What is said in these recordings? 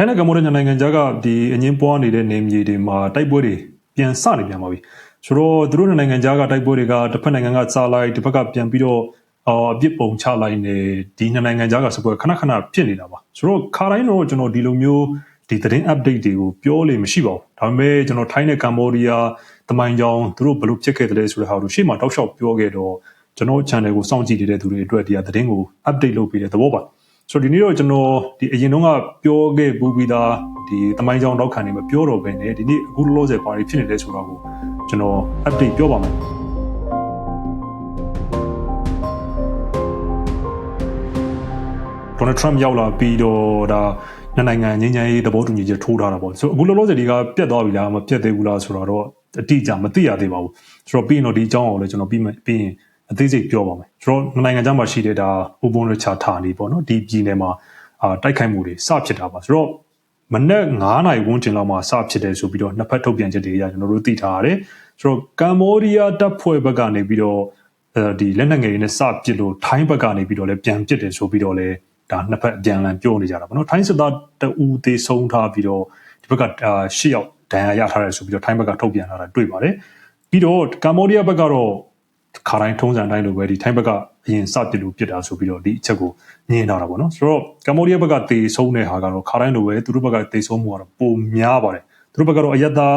ထိုင်းနဲ့ကမ္ဘောဒီးယားနိုင်ငံကြားကဒီအငင်းပွားနေတဲ့နေမြေတွေမှာတိုက်ပွဲတွေပြန်စနေပြန်ပါပြီဆိုတော့သူတို့နိုင်ငံကြားကတိုက်ပွဲတွေကတစ်ဖက်နိုင်ငံကစားလိုက်တစ်ဖက်ကပြန်ပြီးတော့အော်အပြစ်ပုံချလိုက်နေဒီနှစ်နိုင်ငံကြားကစပွဲခဏခဏဖြစ်နေတာပါဆိုတော့ခါတိုင်းတော့ကျွန်တော်ဒီလိုမျိုးဒီသတင်း update တွေကိုပြောလို့မရှိပါဘူးဒါပေမဲ့ကျွန်တော်ထိုင်းနဲ့ကမ္ဘောဒီးယားတမိုင်းကြောင်သူတို့ဘယ်လိုဖြစ်ခဲ့တယ်ဆိုတဲ့ဟာကိုရှေ့မှာတောက်လျှောက်ပြောခဲ့တော့ကျွန်တော် channel ကိုစောင့်ကြည့်နေတဲ့သူတွေအတွက်ဒီဟာသတင်းကို update လုပ်ပေးတဲ့သဘောပါ ဆိုတော့ဒီနေ့တော့ကျွန်တော်ဒီအရင်တုန်းကပြောခဲ့ပူပြီးသားဒီတမိုင်းကြောင်တော့ခံနေမပြောတော့ဘဲနဲ့ဒီနေ့အခုလောလောဆယ်ပါရီဖြစ်နေလဲဆိုတော့ကိုကျွန်တော် update ပြောပါမယ်ဒေါ်နယ်ထရမ့်ရောက်လာပြီးတော့ဒါနှစ်နိုင်ငံငြိမ်းချမ်းရေးသဘောတူညီချက်ထိုးထားတာပေါ့ဆိုတော့အခုလောလောဆယ်ဒီကပြတ်သွားပြီလားမပြတ်သေးဘူးလားဆိုတော့အတိအကျမသိရသေးပါဘူးဆိုတော့ပြီးရင်တော့ဒီအကြောင်းကိုလည်းကျွန်တော်ပြီးပြီးရင် အသေးစိတ်ပြောပါမယ်ကျွန်တော်နိုင်ငံခြားမှာရှိတဲ့ဒါဥပုံရချာဌာနေပေါ့နော်ဒီပြည်နယ်မှာအာတိုက်ခိုက်မှုတွေစဖြစ်တာပါဆိုတော့မနေ့9နာရီဝန်းကျင်လောက်မှာစဖြစ်တယ်ဆိုပြီးတော့နှစ်ဖက်ထုတ်ပြန်ချက်တွေအရကျွန်တော်တို့သိထားရတယ်ဆိုတော့ကမ္ဘောဒီးယားတပ်ဖွဲ့ဘက်ကနေပြီးတော့အဲဒီလက်နက်ငယ်တွေနဲ့စပစ်လို့ထိုင်းဘက်ကနေပြီးတော့လည်းပြန်ပစ်တယ်ဆိုပြီးတော့လည်းဒါနှစ်ဖက်အပြန်အလှန်ပြောနေကြတာပေါ့နော်ထိုင်းစစ်သားတအူသေးဆုံးထားပြီးတော့ဒီဘက်ကရှစ်ယောက်ဒဏ်ရာရထားတယ်ဆိုပြီးတော့ထိုင်းဘက်ကထုတ်ပြန်လာတာတွေ့ပါတယ်ပြီးတော့ကမ္ဘောဒီးယားဘက်ကတော့ ခါတိုင်းထုံးစံတိုင်းလိုပဲဒီထိုင်းဘက်ကအရင်စပစ်လို့ပြစ်တာဆိုပြီးတော့ဒီအချက်ကိုညင်ထားတာပေါ့နော်ဆိုတော့ကမ္ဘောဒီးယားဘက်ကတေဆုံးတဲ့ဟာကတော့ခါတိုင်းလိုပဲသူတို့ဘက်ကတေဆုံးမှုကတော့ပုံများပါတယ်သူတို့ဘက်ကတော့အယက်သား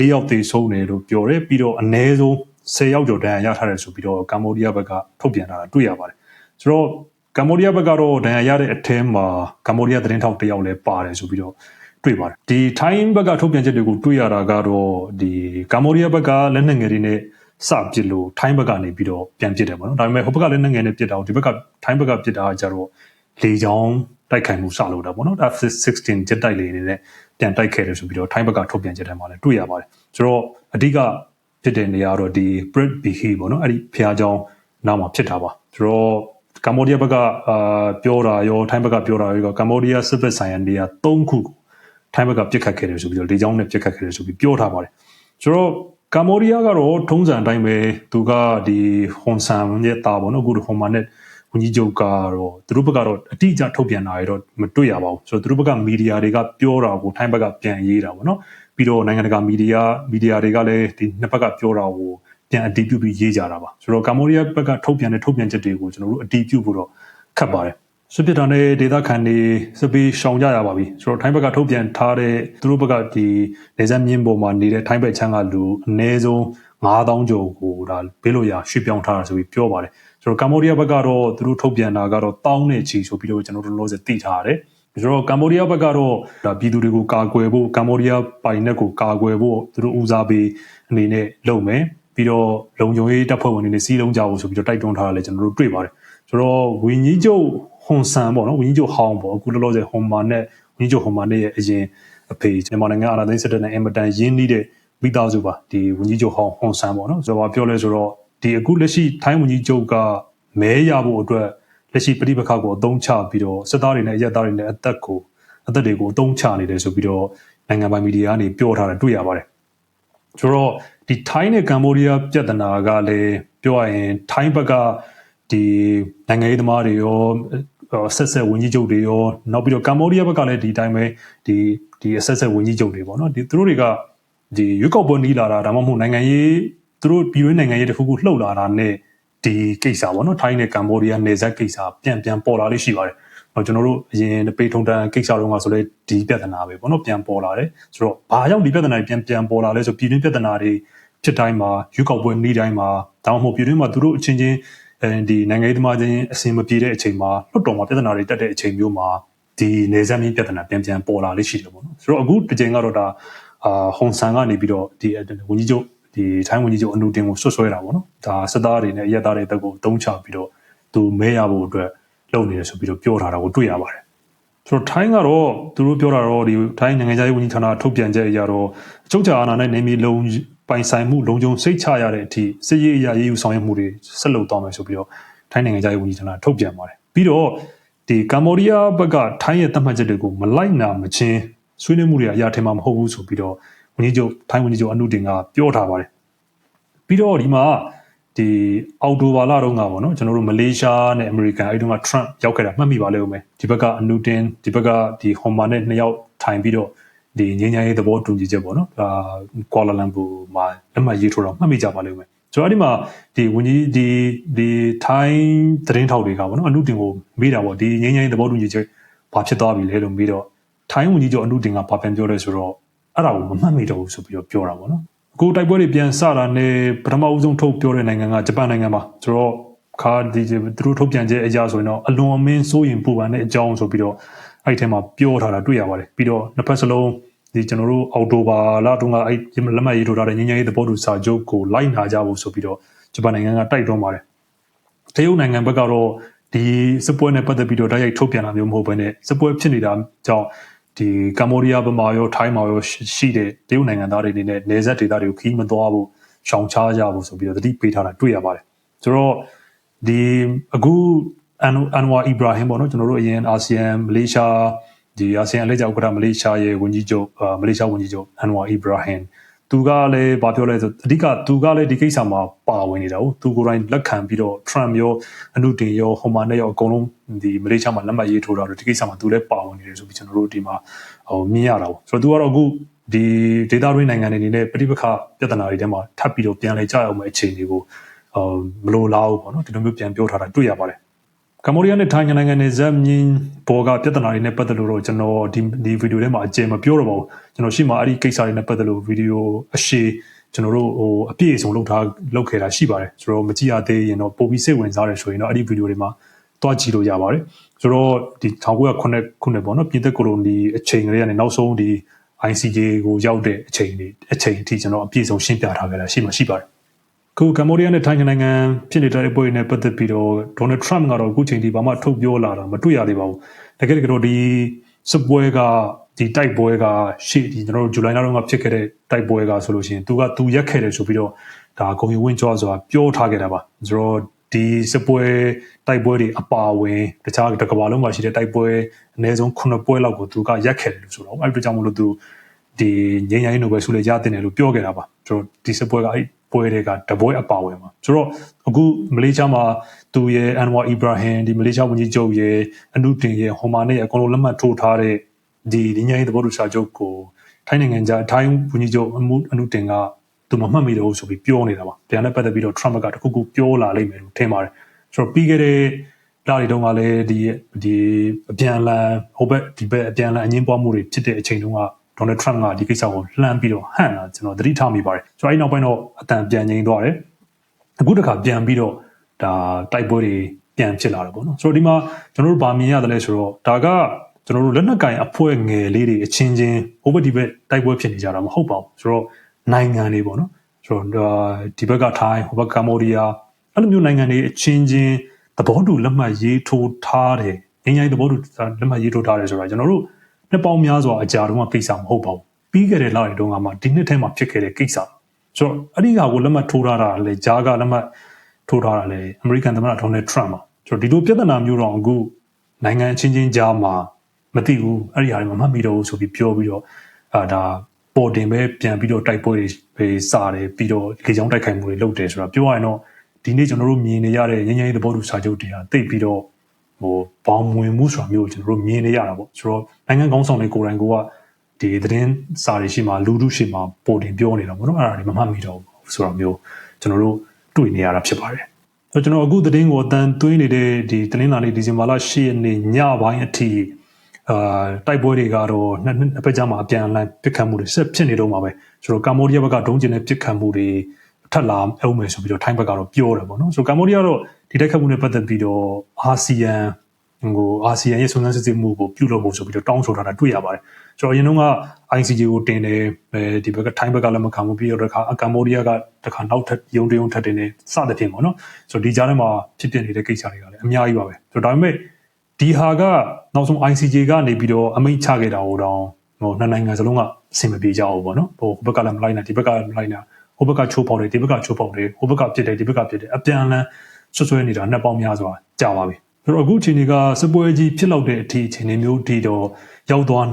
၄ယောက်တေဆုံးတယ်လို့ပြောတယ်ပြီးတော့အ ਨੇ ဆုံး10ယောက်ကျော်ဒဏ်ရာရထားတယ်ဆိုပြီးတော့ကမ္ဘောဒီးယားဘက်ကထုတ်ပြန်လာတာတွေ့ရပါတယ်ဆိုတော့ကမ္ဘောဒီးယားဘက်ကတော့ဒဏ်ရာရတဲ့အထက်မှာကမ္ဘောဒီးယားသတင်းထောက်တယောက်လည်းပါတယ်ဆိုပြီးတော့တွေ့ပါတယ်ဒီထိုင်းဘက်ကထုတ်ပြန်ချက်တွေကိုတွေ့ရတာကတော့ဒီကမ္ဘောဒီးယားဘက်ကလက်နက်ငယ်တွေနဲ့ စပစ်လို့ထိုင်းဘက်ကနေပြီးတော့ပြန်ပစ်တယ်ပေါ့နော်ဒါပေမဲ့ဟိုဘက်ကလည်းငယ်နဲ့ပစ်တာကိုဒီဘက်ကထိုင်းဘက်ကပစ်တာကြတော့လေချောင်းတိုက်ခိုက်မှုစလုပ်တာပေါ့နော် F16 ဂျက်တိုက်လေနေနဲ့ပြန်တိုက်ခဲ့တယ်ဆိုပြီးတော့ထိုင်းဘက်ကထုတ်ပြန်ချက်ထဲမှာလည်းတွေ့ရပါတယ်ဆိုတော့အဓိကဖြစ်တဲ့နေရာတော့ဒီ Brit Bihi ပေါ့နော်အဲ့ဒီဖျားချောင်းနောက်မှာဖြစ်တာပါဆိုတော့ကမ္ဘောဒီးယားဘက်ကအာပြောတာရောထိုင်းဘက်ကပြောတာရောကမ္ဘောဒီးယားစစ်ဘက်ဆိုင်ရာနေရာ၃ခုကိုထိုင်းဘက်ကပြစ်ခတ်ခဲ့တယ်ဆိုပြီးတော့လေချောင်းနဲ့ပြစ်ခတ်ခဲ့တယ်ဆိုပြီးပြောထားပါတယ်ဆိုတော့ ကမ္ဘောဒီးယားကတော့ထုံးစံအတိုင်းပဲသူကဒီဟွန်ဆန်ရဲ့တာပေါ့နော်အခုဟွန်မာနဲ့ဝန်ကြီးချုပ်ကတော့သူတို့ဘက်ကတော့အတိအကျထုတ်ပြန်တာရတော့မတွေ့ရပါဘူးဆိုတော့သူတို့ဘက်ကမီဒီယာတွေကပြောတာကိုထိုင်းဘက်ကပြန်ရေးတာပေါ့နော်ပြီးတော့နိုင်ငံတကာမီဒီယာမီဒီယာတွေကလည်းဒီနှစ်ဘက်ကပြောတာကိုပြန်အတည်ပြုပြီးရေးကြတာပါဆိုတော့ကမ္ဘောဒီးယားဘက်ကထုတ်ပြန်တဲ့ထုတ်ပြန်ချက်တွေကိုကျွန်တော်တို့အတည်ပြုဖို့တော့ခက်ပါတယ် စစ်ပစ်တာနဲ့ဒေသခံတွေစပီးရှောင်ကြရပါပြီဆိုတော့ထိုင်းဘက်ကထုတ်ပြန်ထားတဲ့သူတို့ဘက်ကဒီနေဆက်မြင်းပေါ်မှာနေတဲ့ထိုင်းဘက်ချမ်းကလူအနည်းဆုံး9000ကျော်ကိုဒါဘေးလို့ရရွှေ့ပြောင်းထားတာဆိုပြီးပြောပါတယ်ဆိုတော့ကမ္ဘောဒီးယားဘက်ကတော့သူတို့ထုတ်ပြန်တာကတော့တောင်းနဲ့ချီဆိုပြီးတော့ကျွန်တော်တို့လောဆယ်သိထားရတယ်ဆိုတော့ကမ္ဘောဒီးယားဘက်ကတော့ဒါပြည်သူတွေကိုကာကွယ်ဖို့ကမ္ဘောဒီးယားပိုင်နက်ကိုကာကွယ်ဖို့သူတို့ဦးစားပေးအနေနဲ့လုပ်မယ်ပြီးတော့လုံခြုံရေးတပ်ဖွဲ့ဝင်တွေနဲ့စီးလုံးကြဖို့ဆိုပြီးတော့တိုက်တွန်းထားတာလည်းကျွန်တော်တို့တွေ့ပါတယ်ဆိုတော့ဝင်းကြီးချုပ် ဟွန်ဆန်ပေါ့နော်ဝင်းကြီးချုပ်ဟောင်းပေါ့အခုလောလောဆယ်ဟွန်မာနဲ့ဝင်းကြီးချုပ်ဟွန်မာနဲ့ရဲ့အရင်အဖေမြန်မာနိုင်ငံအာဏာသိမ်းစစ်တပ်နဲ့အင်မတန်ရင်းနှီးတဲ့မိသားစုပါဒီဝင်းကြီးချုပ်ဟောင်းဟွန်ဆန်ပေါ့နော်ဆိုတော့ပြောလဲဆိုတော့ဒီအခုလက်ရှိထိုင်းဝင်းကြီးချုပ်ကမဲရဖို့အတွက်လက်ရှိပြည်ပခါကိုအသုံးချပြီးတော့စစ်သားတွေနဲ့ရဲသားတွေနဲ့အသက်ကိုအသက်တွေကိုအသုံးချနေတယ်ဆိုပြီးတော့နိုင်ငံပိုင်မီဒီယာကနေပြောထားတာတွေ့ရပါတယ်ဆိုတော့ဒီထိုင်းနဲ့ကမ္ဘောဒီးယားပြဿနာကလည်းပြောရရင်ထိုင်းဘက်ကဒီနိုင်ငံရေးသမားတွေရော ဆက်ဆက်ဝင်ကြီးချုပ်တွေရောနောက်ပြီးတော့ကမ္ဘောဒီးယားဘက်ကလည်းဒီတိုင်းပဲဒီဒီအဆက်ဆက်ဝင်ကြီးချုပ်တွေပေါ့နော်ဒီသူတို့တွေကဒီရွေးကောက်ပွဲနီးလာတာဒါမှမဟုတ်နိုင်ငံရေးသူတို့ပြည်တွင်းနိုင်ငံရေးတစ်ခုခုလှုပ်လာတာနဲ့ဒီကိစ္စပေါ့နော်ထိုင်းနဲ့ကမ္ဘောဒီးယားနေဆက်ကိစ္စပြန်ပြန်ပေါ်လာလေးရှိပါတယ်တော့ကျွန်တော်တို့အရင်ပေထုံတန်ကိစ္စတော့ကဆိုလဲဒီပြဿနာပဲပေါ့နော်ပြန်ပေါ်လာတယ်ဆိုတော့ဘာကြောင့်ဒီပြဿနာပြန်ပြန်ပေါ်လာလဲဆိုပြည်တွင်းပြဿနာတွေဖြစ်တိုင်းမှာရွေးကောက်ပွဲနေ့တိုင်းမှာဒါမှမဟုတ်ပြည်တွင်းမှာသူတို့အချင်းချင်း အဲဒီနိုင်ငံရေးသမားချင်းအဆင်မပြေတဲ့အချိန်မှာလွတ်တော်မှာပြဿနာတွေတက်တဲ့အချိန်မျိုးမှာဒီနေဆက်မင်းပြဿနာပြန်ပြန်ပေါ်လာလေးရှိတယ်ပေါ့နော်ဆိုတော့အခုဒီချိန်ကတော့ဒါအာဟွန်ဆန်ကနေပြီးတော့ဒီဝန်ကြီးချုပ်ဒီထိုင်းဝန်ကြီးချုပ်အနုတင်ကိုဆွဆွဲတာပေါ့နော်ဒါစစ်သားတွေနဲ့ရဲသားတွေတက်ကိုတုံးချပြီးတော့သူမဲရဖို့အတွက်လုပ်နေတယ်ဆိုပြီးတော့ပြောထားတာကိုတွေ့ရပါတယ်ဆိုတော့ထိုင်းကတော့သူတို့ပြောတာတော့ဒီထိုင်းနိုင်ငံခြားရေးဝန်ကြီးဌာနထုတ်ပြန်ချက်အရတော့အချုပ်ချာအာဏာနဲ့နေမီလုံး ပိုင်ဆိုင်မှုလုံခြုံစိတ်ချရတဲ့အထိစစ်ရေးအရာရေးယူဆောင်ရွက်မှုတွေဆက်လုပ်သွားမယ်ဆိုပြီးတော့ထိုင်းနိုင်ငံခြားရေးဝန်ကြီးဌာနထုတ်ပြန်ပါတယ်ပြီးတော့ဒီကမ္ဘောဒီးယားဘက်ကထိုင်းရဲ့သတ်မှတ်ချက်တွေကိုမလိုက်နာမချင်းဆွေးနွေးမှုတွေအရာထင်မှာမဟုတ်ဘူးဆိုပြီးတော့ဝန်ကြီးချုပ်ထိုင်းဝန်ကြီးချုပ်အနုတင်ကပြောထားပါတယ်ပြီးတော့ဒီမှာဒီအော်တိုဘာလတုန်းကပေါ့နော်ကျွန်တော်တို့မလေးရှားနဲ့အမေရိကန်အဲဒီတုန်းက Trump ရောက်ခဲ့တာမှတ်မိပါလိမ့်ဦးမယ်ဒီဘက်ကအနုတင်ဒီဘက်ကဒီဟွန်မာနဲ့နှစ်ယောက်ထိုင်းထိုင်ပြီးတော့ ဒီငင်းညာရေးသဘောတူညီချက်ပေါ့နော်ဒါကွာလာလမ်ပူမှာလက်မှတ်ရေးထိုးတော့မှတ်မိကြပါလိမ့်မယ်ကျွန်တော်ဒီမှာဒီဝန်ကြီးဒီဒီထိုင်းသတင်းထောက်တွေကပေါ့နော်အမှုတင်ကိုမေးတာပေါ့ဒီငင်းညာရေးသဘောတူညီချက်ဘာဖြစ်သွားပြီလဲလို့မေးတော့ထိုင်းဝန်ကြီးချုပ်အမှုတင်ကဘာပြန်ပြောလဲဆိုတော့အဲ့ဒါကိုမမှတ်မိတော့ဘူးဆိုပြီးတော့ပြောတာပေါ့နော်အခုတိုက်ပွဲတွေပြန်စတာနဲ့ပထမဦးဆုံးထုတ်ပြောတဲ့နိုင်ငံကဂျပန်နိုင်ငံပါဆိုတော့ခါဒီသူတို့ထုတ်ပြန်ချက်အရာဆိုရင်တော့အလွန်အမင်းစိုးရင်ပူပန်တဲ့အကြောင်းဆိုပြီးတော့အဲ့ဒီထဲမှာပြောထားတာတွေ့ရပါတယ်ပြီးတော့နှစ်ဖက်စလုံး ဒီကျွန်တော်တို့အော်တိုဘာလတုန်းကအဲ့လက်မှတ်ရေးထိုးထားတဲ့ငញ្ញရေးသဘောတူစာချုပ်ကိုလိုက်နာကြဖို့ဆိုပြီးတော့ဂျပန်နိုင်ငံကတိုက်တွန်းပါတယ်တရုတ်နိုင်ငံဘက်ကတော့ဒီစပွဲနဲ့ပတ်သက်ပြီးတော့တိုက်ရိုက်ထုတ်ပြန်တာမျိုးမဟုတ်ဘဲနဲ့စပွဲဖြစ်နေတာကြောင့်ဒီကမ္ဘောဒီးယားဗမာရောထိုင်းမှာရောရှိတဲ့တရုတ်နိုင်ငံသားတွေအနေနဲ့နေဆက်ဒေသတွေကိုခီးမသွားဖို့ရှောင်ရှားကြဖို့ဆိုပြီးတော့တတိပေးထားတာတွေ့ရပါတယ်ဆိုတော့ဒီအခုအန်အန်ဝါအီဘရာဟင်ပေါ့နော်ကျွန်တော်တို့အရင်အာဆီယံမလေးရှား ဒီအာဆီယံလက်ကြောက်ဥက္ကဋ္ဌမလေးရှားရဲ့ဝန်ကြီးချုပ်မလေးရှားဝန်ကြီးချုပ်အန်ဝါအီဘရာဟင်သူကလည်းဗာပြောလဲဆိုအဓိကသူကလည်းဒီကိစ္စမှာပါဝင်နေတာဟုတ်သူကိုယ်တိုင်လက်ခံပြီးတော့ Trump ရောအနုတင်ရောဟိုမာနဲ့ရောအကုန်လုံးဒီမလေးရှားမှာလက်မှတ်ရေးထိုးတာတော့ဒီကိစ္စမှာသူလည်းပါဝင်နေတယ်ဆိုပြီးကျွန်တော်တို့ဒီမှာဟိုမြင်ရတာပေါ့ဆိုတော့သူကတော့အခုဒီ data ရင်းနိုင်ငံတွေအနေနဲ့ပြိပခပြဿနာတွေထဲမှာထပ်ပြီးတော့ပြန်လဲကြအောင်မယ့်အခြေအနေကိုဟိုမလိုလားဘူးပေါ့နော်ဒီလိုမျိုးပြန်ပြောထားတာတွေ့ရပါတယ် ကမ္ဘောဒီးယားနဲ့ထိုင်းနိုင်ငံနဲ့ဇက်မြင်းပေါ်ကပြဿနာတွေနဲ့ပတ်သက်လို့တော့ကျွန်တော်ဒီဒီဗီဒီယိုထဲမှာအကျယ်မပြောတော့ပါဘူးကျွန်တော်ရှေ့မှာအဲ့ဒီကိစ္စတွေနဲ့ပတ်သက်လို့ဗီဒီယိုအရှည်ကျွန်တော်တို့ဟိုအပြည့်အစုံလုပ်ထားလုပ်ခဲ့တာရှိပါတယ်ဆိုတော့မကြည့်ရသေးရင်တော့ပုံပြီးစိတ်ဝင်စားတယ်ဆိုရင်တော့အဲ့ဒီဗီဒီယိုတွေမှာတွားကြည့်လို့ရပါတယ်ဆိုတော့ဒီ1909ခုနှစ်ပေါ့နော်ပြည်သက်ကိုလိုနီအချိန်ကလေးကနေနောက်ဆုံးဒီ ICJ ကိုရောက်တဲ့အချိန်တွေအချိန်အထိကျွန်တော်အပြည့်အစုံရှင်းပြထားခဲ့တာရှိမှရှိပါတယ် ခုကမ္ဘောဒီးယားနဲ့ထိုင်းနိုင်ငံဖြစ်နေတဲ့ပွဲနဲ့ပတ်သက်ပြီးတော့ဒေါ်နယ်ထရမ့်ကတော့အခုချိန်ထိဘာမှထုတ်ပြောလာတာမတွေ့ရသေးပါဘူးတကယ်တကယ်တော့ဒီစစ်ပွဲကဒီတိုက်ပွဲကရှေ့ဒီကျွန်တော်တို့ဇူလိုင်လတုန်းကဖြစ်ခဲ့တဲ့တိုက်ပွဲကဆိုလို့ရှိရင်သူကသူရက်ခဲ့တယ်ဆိုပြီးတော့ဒါဂုံယူဝင်းကြောဆိုတာပြောထားခဲ့တာပါဆိုတော့ဒီစစ်ပွဲတိုက်ပွဲတွေအပါဝင်တခြားတစ်ကမ္ဘာလုံးမှာရှိတဲ့တိုက်ပွဲအနည်းဆုံး9ပွဲလောက်ကိုသူကရက်ခဲ့တယ်လို့ဆိုတော့အဲ့ဒီကြောင့်မလို့သူဒီငញ្ញရင်နိုဘယ်ဆုလည်းရတင်တယ်လို့ပြောခဲ့တာပါဆိုတော့ဒီစစ်ပွဲကအဲ့ ပွဲတွေကတပွဲအပါဝင်ပါဆိုတော့အခုမလေးရှားမှာသူရဲ့အန်ဝါအီဘရာဟင်ဒီမလေးရှားဝန်ကြီးချုပ်ရဲ့အနုတင်ရဲ့ဟိုမာနဲ့အကုန်လုံးလက်မှတ်ထိုးထားတဲ့ဒီငញ្ញရင်သဘောတူစာချုပ်ကိုထိုင်းနိုင်ငံသားထိုင်းဝန်ကြီးချုပ်အမှုအနုတင်ကသူမမှတ်မိတော့ဆိုပြီးပြောနေတာပါပြန်နဲ့ပတ်သက်ပြီးတော့ Trump ကတခုခုပြောလာလိမ့်မယ်လို့ထင်ပါတယ်ဆိုတော့ပြီးခဲ့တဲ့လတွေတုန်းကလည်းဒီဒီအပြန်အလှန်ဟိုဘက်ဒီဘက်အပြန်အလှန်အငင်းပွားမှုတွေဖြစ်တဲ့အချိန်တုန်းက ဒေါ်နယ်ထရမ့်ကဒီကိစ္စကိုလှမ်းပြီးတော့ဟန့်တာကျွန်တော်သတိထားမိပါတယ်ဆိုတော့အဲ့နောက်ပိုင်းတော့အတန်ပြန်ငြိမ်သွားတယ်အခုတခါပြန်ပြီးတော့ဒါတိုက်ပွဲတွေပြန်ဖြစ်လာတယ်ပေါ့နော်ဆိုတော့ဒီမှာကျွန်တော်တို့ဗာမြင်ရတယ်လဲဆိုတော့ဒါကကျွန်တော်တို့လက်နက်ကင်အဖွဲ့ငယ်လေးတွေအချင်းချင်းဟိုဘက်ဒီဘက်တိုက်ပွဲဖြစ်နေကြတာမဟုတ်ပါဘူးဆိုတော့နိုင်ငံတွေပေါ့နော်ဆိုတော့ဒီဘက်ကထိုင်းဟိုဘက်ကကမ္ဘောဒီးယားအဲ့လိုမျိုးနိုင်ငံတွေအချင်းချင်းသဘောတူလက်မှတ်ရေးထိုးထားတယ်ငင်းရိုင်းသဘောတူလက်မှတ်ရေးထိုးထားတယ်ဆိုတာကျွန်တော်တို့ နှစ်ပေါင်းများစွာအကြာတုန်းကကိစ္စမဟုတ်ပါဘူးပြီးခဲ့တဲ့လတွေတုန်းကမှဒီနှစ်ထဲမှာဖြစ်ခဲ့တဲ့ကိစ္စဆိုတော့အဲ့ဒီဟာကိုလက်မှတ်ထိုးထားတာလေဂျာကလက်မှတ်ထိုးထားတာလေအမေရိကန်သမ္မတဒေါ်နယ်ထရမ့်ပါဆိုတော့ဒီလိုပြဿနာမျိုးတော့အခုနိုင်ငံချင်းချင်းကြားမှာမသိဘူးအဲ့ဒီဟာတွေမမှတ်မိတော့ဘူးဆိုပြီးပြောပြီးတော့အာဒါပေါ်တင်ပဲပြန်ပြီးတော့တိုက်ပွဲတွေပဲစားတယ်ပြီးတော့လေကြောင်းတိုက်ခိုက်မှုတွေလုပ်တယ်ဆိုတာပြောရရင်တော့ဒီနေ့ကျွန်တော်တို့မြင်နေရတဲ့ငញ្ញရင်သဘောတူစာချုပ်တွေဟာတိတ်ပြီးတော့ ဟိုဘောင်ဝင်မှုဆိုတာမျိုးကိုကျွန်တော်တို့မြင်နေရတာပေါ့ဆိုတော့နိုင်ငံကောင်းဆောင်တွေကိုယ်တိုင်ကဒီသတင်းစာတွေရှိမှလူထုရှိမှပို့တင်ပြောနေတာပေါ့နော်အဲ့ဒါတွေမမှတ်မိတော့ဘူးဆိုတော့မျိုးကျွန်တော်တို့တွေ့နေရတာဖြစ်ပါတယ်ဆိုတော့ကျွန်တော်အခုသတင်းကိုအတန်သွင်းနေတဲ့ဒီတင်းလာနေဒီဇင်ဘာလ10ရက်နေ့ညပိုင်းအထိအာတိုက်ပွဲတွေကတော့နှစ်နှစ်ဘက်ကြားမှာအပြန်အလှန်ပစ်ခတ်မှုတွေဆက်ဖြစ်နေတော့မှာပဲဆိုတော့ကမ္ဘောဒီးယားဘက်ကဒုံးကျင်တဲ့ပစ်ခတ်မှုတွေထပ်လာအောင်မယ်ဆိုပြီးတော့ထိုင်းဘက်ကတော့ပြောတယ်ပေါ့နော်ဆိုတော့ကမ္ဘောဒီးယားတော့ ဒီတိုက်ခတ်မှုနဲ့ပတ်သက်ပြီးတော့အာဆီယံဟိုအာဆီယံရဲ့စုံစမ်းစစ်ဆေးမှုကိုပြုလုပ်ဖို့ဆိုပြီးတော့တောင်းဆိုထားတာတွေ့ရပါတယ်။ကျွန်တော်အရင်တုန်းက ICJ ကိုတင်တယ်အဲဒီဘက်ကထိုင်းဘက်ကလည်းမခံဘူးပြီးတော့တခါကမ္ဘောဒီးယားကတခါနောက်ထပ်ရုံတရုံထပ်တင်နေစသဖြင့်ပေါ့နော်။ဆိုတော့ဒီကြားထဲမှာဖြစ်ပျက်နေတဲ့ကိစ္စတွေကလည်းအများကြီးပါပဲ။ဆိုတော့ဒါပေမဲ့ဒီဟာကနောက်ဆုံး ICJ ကနေပြီးတော့အမိန့်ချခဲ့တာဟိုတောင်ဟိုနှစ်နိုင်ငံစလုံးကအဆင်မပြေကြဘူးပေါ့နော်။ဟိုဘက်ကလည်းမလိုက်နိုင်ဒီဘက်ကလည်းမလိုက်နိုင်ဟိုဘက်ကချိုးပေါက်တယ်ဒီဘက်ကချိုးပေါက်တယ်ဟိုဘက်ကပြစ်တယ်ဒီဘက်ကပြစ်တယ်အပြန်အလှန် ဆွဆွဲနေတာနှစ်ပေါင်းများစွာကြာပါပြီဆိုတော့အခုအချိန်ကစပွဲကြီးဖြစ်လောက်တဲ့အထိအချိန်မျိုးဒီတော့ရောက်သွား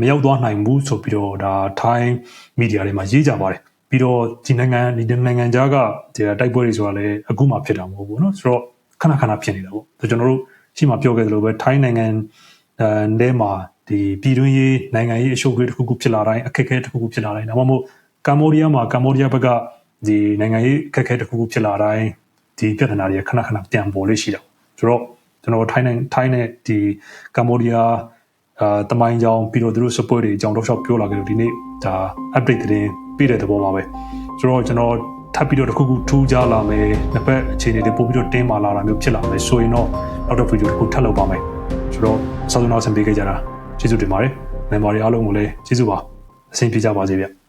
မရောက်သွားနိုင်ဘူးဆိုပြီးတော့ဒါထိုင်းမီဒီယာတွေမှာရေးကြပါတယ်ပြီးတော့ဒီနိုင်ငံဒီနိုင်ငံခြားကဒီတိုက်ပွဲတွေဆိုတာလည်းအခုမှဖြစ်တာမဟုတ်ဘူးเนาะဆိုတော့ခဏခဏဖြစ်နေတာပေါ့ဆိုကျွန်တော်တို့ရှိမှပြောခဲ့သလိုပဲထိုင်းနိုင်ငံအဲထဲမှာဒီ ဒီပြည်တွင်းရေးနိုင်ငံရေးအရှုပ်တွေတစ်ခုခုဖြစ်လာတိုင်းအခက်အခဲတစ်ခုခုဖြစ်လာတိုင်းဒါမှမဟုတ်ကမ္ဘောဒီးယားမှာကမ္ဘောဒီးယားဘက်ကဒီနိုင်ငံရေးအခက်အခဲတစ်ခုခုဖြစ်လာတိုင်း ဒီပြဿနာတွေခဏခဏပြန်ပေါ်လေးရှိတာဆိုတော့ကျွန်တော်ထိုင်းနဲ့ထိုင်းနဲ့ဒီကမ္ဘောဒီးယားအာတမိုင်းကြောင်ပြီးတော့သူတို့ support တွေအကြောင်းတော့ရှောက်ပြောလာကြလို့ဒီနေ့ဒါ update သတင်းပြတဲ့သဘောပါပဲဆိုတော့ကျွန်တော်ထပ်ပြီးတော့တစ်ခုခုထူးခြားလာမယ်နှစ်ပတ်အခြေအနေတွေပို့ပြီးတော့တင်းမာလာတာမျိုးဖြစ်လာမယ်ဆိုရင်တော့နောက်တော့ဗီဒီယိုတစ်ခုထပ်လုပ်ပါမယ်ဆိုတော့ဆောင်းနောက်ဆင်ပေးကြကြတာကျေးဇူးတင်ပါတယ် member တွေအားလုံးကိုလည်းကျေးဇူးပါအဆင်ပြေကြပါစေဗျ